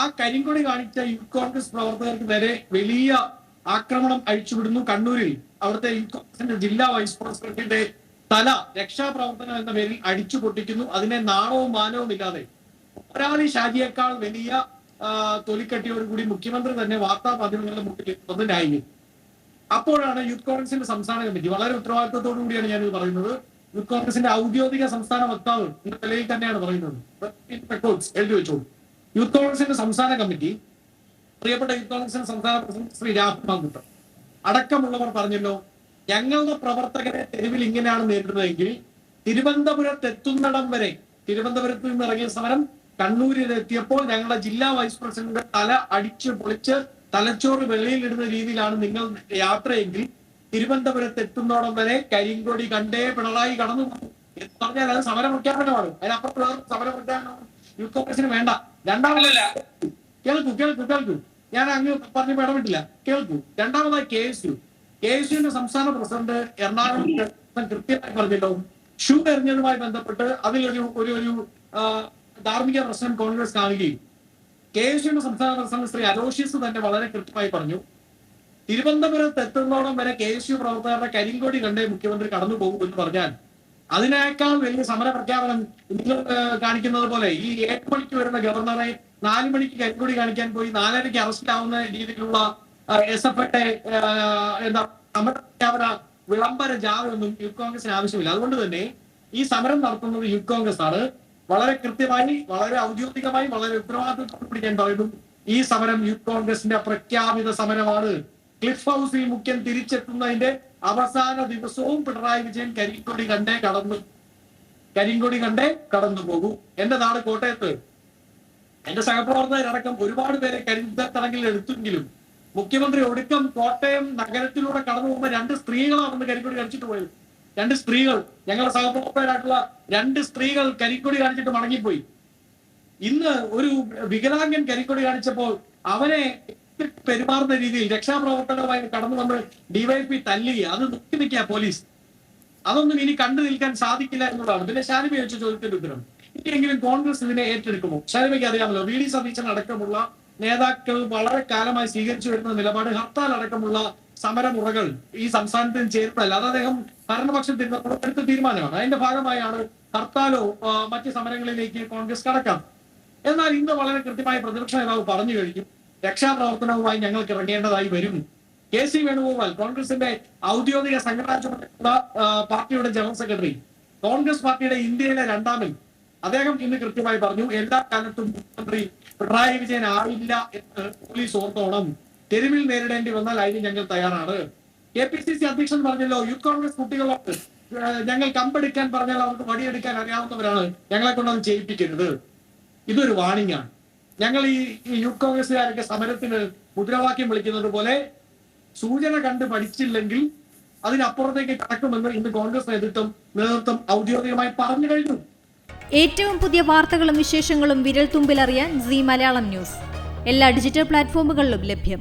ആ കരിങ്കൊടി കാണിച്ച യൂത്ത് കോൺഗ്രസ് പ്രവർത്തകർക്ക് നേരെ വലിയ ആക്രമണം അഴിച്ചുവിടുന്നു കണ്ണൂരിൽ. അവിടുത്തെ യൂത്ത് കോൺഗ്രസിന്റെ ജില്ലാ വൈസ് പ്രസിഡന്റിന്റെ തല രക്ഷാപ്രവർത്തനം എന്ന പേരിൽ അടിച്ചു പൊട്ടിക്കുന്നു. അതിനെ നാണവും മാനവും ഇല്ലാതെ. ഒരാളി ഷാജിയേക്കാൾ വലിയ തൊലിക്കട്ടിയോടുകൂടി മുഖ്യമന്ത്രി തന്നെ വാർത്താ മാധ്യമങ്ങളുടെ ഒന്ന് ന്യായി അപ്പോഴാണ് യൂത്ത് കോൺഗ്രസിന്റെ സംസ്ഥാന കമ്മിറ്റി വളരെ ഉത്തരവാദിത്തത്തോടു കൂടിയാണ് ഞാനിത് പറയുന്നത് യൂത്ത് കോൺഗ്രസിന്റെ ഔദ്യോഗിക സംസ്ഥാന വക്താവ് എന്ന നിലയിൽ തന്നെയാണ് പറയുന്നത്. എഴുതി വെച്ചോളൂ. യൂത്ത് കോൺഗ്രസിന്റെ സംസ്ഥാന കമ്മിറ്റി പ്രിയപ്പെട്ട യൂത്ത് കോൺഗ്രസിന്റെ സംസ്ഥാന പ്രസിഡന്റ് ശ്രീ രാഹുൽ അടക്കമുള്ളവർ പറഞ്ഞല്ലോ ഞങ്ങളുടെ പ്രവർത്തകരെ തെരുവിൽ ഇങ്ങനെയാണ് നേരിടുന്നതെങ്കിൽ തിരുവനന്തപുരത്ത് എത്തുന്നിടം വരെ തിരുവനന്തപുരത്ത് നിന്ന് ഇറങ്ങിയ സമരം കണ്ണൂരിൽ എത്തിയപ്പോൾ ഞങ്ങളുടെ ജില്ലാ വൈസ് പ്രസിഡന്റ് തല അടിച്ച് പൊളിച്ച് തലച്ചോറ് വെളിയിലിടുന്ന രീതിയിലാണ് നിങ്ങൾ യാത്രയെങ്കിൽ തിരുവനന്തപുരത്ത് എത്തുന്നോടം വരെ കരിങ്കൊടി കണ്ടേ പിണറായി കടന്നു എന്ന് പറഞ്ഞാൽ അത് സമര പ്രഖ്യാപനമാണ് അതിനപ്പുറത്ത് സമര പ്രഖ്യാപനം യൂത്ത് കോൺഗ്രസിന് വേണ്ട. രണ്ടാമതല്ല കേൾക്കൂ കേൾക്കൂ കേൾക്കൂ. ഞാൻ അങ്ങ് പറഞ്ഞു ഇടപെട്ടില്ല കേൾക്കൂ. രണ്ടാമതായി K S U. K S യുവിന്റെ സംസ്ഥാന പ്രസിഡന്റ് എറണാകുളം കൃത്യമായി പറഞ്ഞല്ലോ ഷൂ എറിഞ്ഞതുമായി ബന്ധപ്പെട്ട് അതിലൊരു ഒരു ഒരു ധാർമ്മിക പ്രശ്നം കോൺഗ്രസ് കാണുകയും. കെ എസ് യുവിന്റെ സംസ്ഥാന പ്രസിഡന്റ് ശ്രീ അലോഷ്യസ് തന്നെ വളരെ കൃത്യമായി പറഞ്ഞു. തിരുവനന്തപുരത്ത് എത്തുന്നോളം വരെ കെ എസ് യു പ്രവർത്തകരുടെ കരിങ്കോടി കണ്ടേ മുഖ്യമന്ത്രി കടന്നു പോകും എന്ന് പറഞ്ഞാൽ അതിനേക്കാൾ വലിയ സമര പ്രഖ്യാപനം നിങ്ങൾ കാണിക്കുന്നത് പോലെ ഈ ഏഴ് മണിക്ക് വരുന്ന ഗവർണറെ നാല് മണിക്ക് കരിങ്കൊടി കാണിക്കാൻ പോയി നാലരയ്ക്ക് അറസ്റ്റ് ആവുന്ന രീതിയിലുള്ള എസ് എഫ് ഐയുടെ എന്താ സമര പ്രഖ്യാപന വിളംബര ജാവൊന്നും യൂത്ത് കോൺഗ്രസിന് ആവശ്യമില്ല. അതുകൊണ്ട് തന്നെ ഈ സമരം നടത്തുന്നത് യൂത്ത് കോൺഗ്രസ് ആണ് വളരെ കൃത്യമായി വളരെ ഔദ്യോഗികമായി വളരെ ഉത്തരവാദിത്വം ഞാൻ പറയുന്നു ഈ സമരം യൂത്ത് കോൺഗ്രസിന്റെ പ്രഖ്യാപിത സമരമാണ്. ക്ലിഫ് ഹൗസിൽ മുഖ്യം തിരിച്ചെത്തുന്നതിന്റെ അവസാന ദിവസവും പിണറായി വിജയൻ കരിങ്കൊടി കണ്ടേ കടന്നു. കരിങ്കൊടി കണ്ടേ കടന്നു പോകൂ. എന്റെ നാട് കോട്ടയത്ത് എന്റെ സഹപ്രവർത്തകരടക്കം ഒരുപാട് പേരെ കരിന്തടങ്കിൽ എടുത്തെങ്കിലും മുഖ്യമന്ത്രി ഒടുക്കം കോട്ടയം നഗരത്തിലൂടെ കടന്നു പോകുമ്പോൾ രണ്ട് സ്ത്രീകളാണെന്ന് കരിക്കൊടി കാണിച്ചിട്ട് പോയത്. രണ്ട് സ്ത്രീകൾ. ഞങ്ങളുടെ സഹപ്രവർത്തകരായിട്ടുള്ള രണ്ട് സ്ത്രീകൾ കരിക്കൊടി കാണിച്ചിട്ട് മടങ്ങിപ്പോയി. ഇന്ന് ഒരു വികലാംഗൻ കരിക്കൊടി കാണിച്ചപ്പോൾ അവനെ പെരുമാറുന്ന രീതിയിൽ രക്ഷാപ്രവർത്തനവുമായി കടന്നു വന്ന് ഡിവൈപി തല്ലി അത് നോക്കി നിൽക്കുക പോലീസ്. അതൊന്നും ഇനി കണ്ടു നിൽക്കാൻ സാധിക്കില്ല എന്നുള്ളതാണ്. പിന്നെ ശാലിമ ചോദിച്ച ചോദ്യത്തിന്റെ ഉത്തരം. ഇനിയെങ്കിലും കോൺഗ്രസ് ഇതിനെ ഏറ്റെടുക്കുമോ? ശാലിമയ്ക്ക് അറിയാമല്ലോ വി ഡി സതീശൻ അടക്കമുള്ള നേതാക്കൾ വളരെ കാലമായി സ്വീകരിച്ചു വരുന്ന നിലപാട് ഹർത്താൽ അടക്കമുള്ള സമരമുറകൾ ഈ സംസ്ഥാനത്തിന് ചേരുന്നതല്ല അത് അദ്ദേഹം ഭരണപക്ഷത്തിൽ നിന്ന് എടുത്ത തീരുമാനമാണ്. അതിന്റെ ഭാഗമായാണ് ഹർത്താലോ മറ്റ് സമരങ്ങളിലേക്ക് കോൺഗ്രസ് കടക്കാം. എന്നാൽ ഇന്ന് വളരെ കൃത്യമായി പ്രതിപക്ഷ നേതാവ് പറഞ്ഞു കഴിഞ്ഞു. രക്ഷാപ്രവർത്തനവുമായി ഞങ്ങൾക്ക് ഇറങ്ങേണ്ടതായി വരും. കെ സി വേണുഗോപാൽ കോൺഗ്രസിന്റെ ഔദ്യോഗിക സംഘടനാ ചുമതല പാർട്ടിയുടെ ജനറൽ സെക്രട്ടറി. കോൺഗ്രസ് പാർട്ടിയുടെ ഇന്ത്യയിലെ രണ്ടാമൻ. അദ്ദേഹം ഇന്ന് കൃത്യമായി പറഞ്ഞു എല്ലാ കാലത്തും മുഖ്യമന്ത്രി പിണറായി വിജയൻ ആവില്ല എന്ന് പോലീസ് ഓർത്തോണം. തെരുവിൽ നേരിടേണ്ടി വന്നാൽ അതിന് ഞങ്ങൾ തയ്യാറാണ്. കെ പി സി സി അധ്യക്ഷൻ പറഞ്ഞല്ലോ യൂത്ത് കോൺഗ്രസ് കുട്ടികളോട് ഞങ്ങൾ കമ്പെടുക്കാൻ പറഞ്ഞാൽ അവർക്ക് വടിയെടുക്കാൻ അറിയാവുന്നവരാണ്. ഞങ്ങളെ കൊണ്ടൊന്നും ചെയ്യിപ്പിക്കരുത്. ഇതൊരു വാണിംഗ് ആണ്. ഞങ്ങൾ ഈ യൂത്ത് കോൺഗ്രസുകാരൊക്കെ സമരത്തിന് മുദ്രാവാക്യം വിളിക്കുന്നത് പോലെ സൂചന കണ്ട് പഠിച്ചില്ലെങ്കിൽ അതിനപ്പുറത്തേക്ക് കടക്കുമെന്ന് ഇന്ന് കോൺഗ്രസ് നേതൃത്വം നേതൃത്വം ഔദ്യോഗികമായി പറഞ്ഞു കഴിഞ്ഞു. ഏറ്റവും പുതിയ വാർത്തകളും വിശേഷങ്ങളും വിരൽ തുമ്പിലറിയാൻ സി മലയാളം ന്യൂസ്. എല്ലാ ഡിജിറ്റൽ പ്ലാറ്റ്ഫോമുകളിലും ലഭ്യം.